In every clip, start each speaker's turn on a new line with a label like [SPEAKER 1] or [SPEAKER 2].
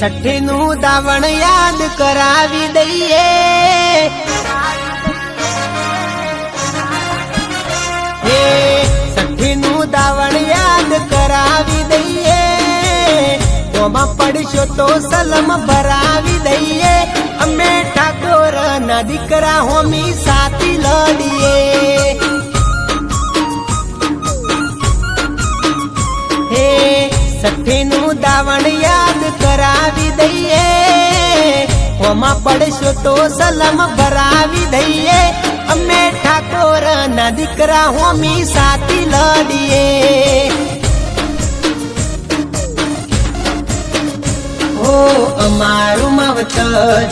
[SPEAKER 1] સઠ્ઠી નું દાવણ યાદ કરાવી દઈએ. સઠ્ઠી નું દાવણ યાદ કરાવી દઈએ. તોમાં પડશો તો સલમ ભરાવી દઈએ. અમે ઠાકોર ના દીકરા હોમી સઠ્ઠી નું દાવણ યાદ કરાવી દઈએ. હોમાં પડશો તો સલમ ભરાવી દઈએ. અમે ઠાકોર ના દીકરા હોમી સાથી લડીએ. ઓ અમારું માવતર,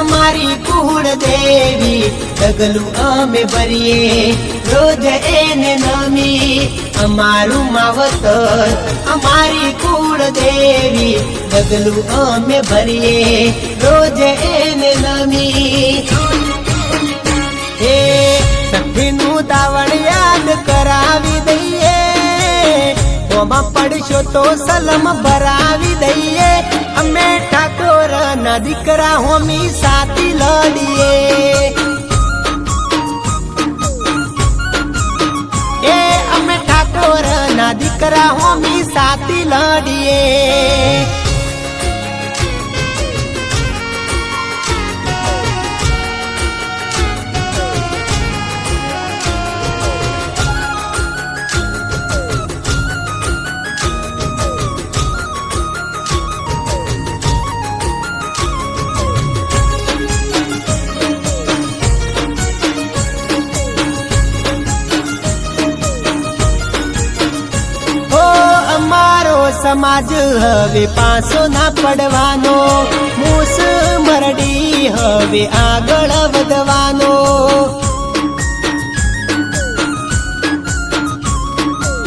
[SPEAKER 1] અમારી કુળ દેવી, ડગલું અમે ભરીએ, રોજ એને નમી. અમારું માવતર, અમારી કુળ દેવી, ડગલું અમે ભરીએ, રોજ એને નમી. ઓમાં પડશો તો સલમ ભરાવી દઈએ. અમે ઠાકોર ના દીકરા હોમી સાથી લડીએ. એ અમે ઠાકોર ના દીકરા હોમી સાથી લડીએ. સમાજ હવે પાછો ના પડવાનો. મૂસ મરડી હવે આગળ વધવાનો.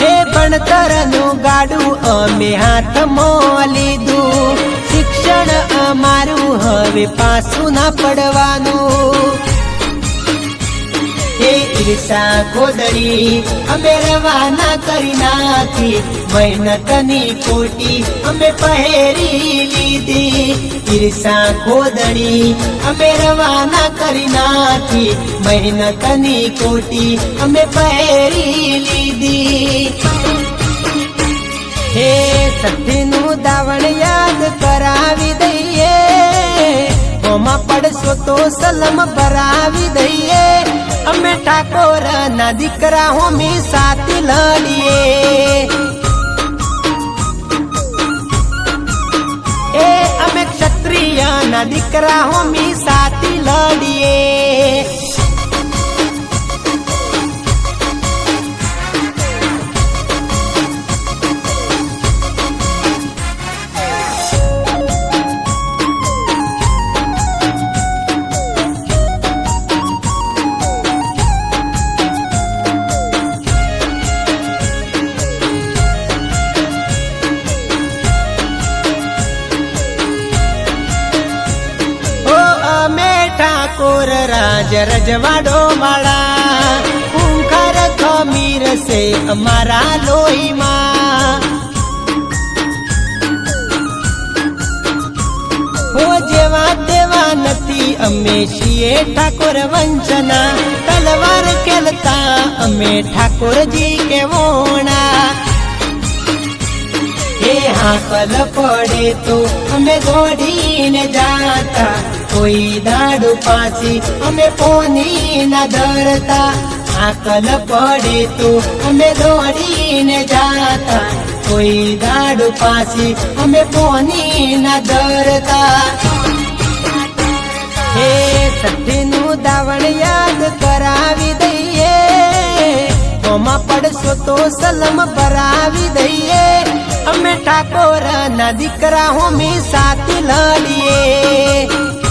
[SPEAKER 1] હે ભણતરનું ગાડું અમે હાથમાં લીધું. શિક્ષણ અમારું હવે પાછું ના પડવાનું. હે ઈર્ષા ખોદડી અમે રવાના કરી નાખી, મહેનતની કોટી અમે પહેરી લીધી. ઈર્ષા ખોદડી અમે રવાના કરી નાખી, મહેનતની કોટી અમે પહેરી લીધી. હે સતીનું દાવણ યાદ કરાવી દઈએ ઓમાં પડશો તો સલમ ભરાવી દઈએ. અમે ઠાકોર ના દીકરા હોમી સાથી લડીએ. એ અમે ક્ષત્રિય ના દીકરા હોમી ઠાકોર રાજ રજવાડો માળા. કુંખર ખમીર છે અમારા લોહીમાં. હો જેવા તેવા નથી, અમે છીએ ઠાકોર વંશના તલવાર ખેલતા અમે ઠાકોરજી કેવોણા. હે હાકલ પડે તો અમે દોડીને જાતા. કોઈ દાડુ પાછી, અમે પોની ના ધરતા આકલ પડે તો અમે દોડીને જાતા. કોઈ દાડુ પાછી, અમે પોની ના ધરતા હે સઠ્ઠીનું દાવણ યાદ કરાવી દઈએ. કોમાં પડશો તો સલમ ભરાવી દઈએ. અમે ઠાકોર ના દીકરા હોમી સાથી લડીએ.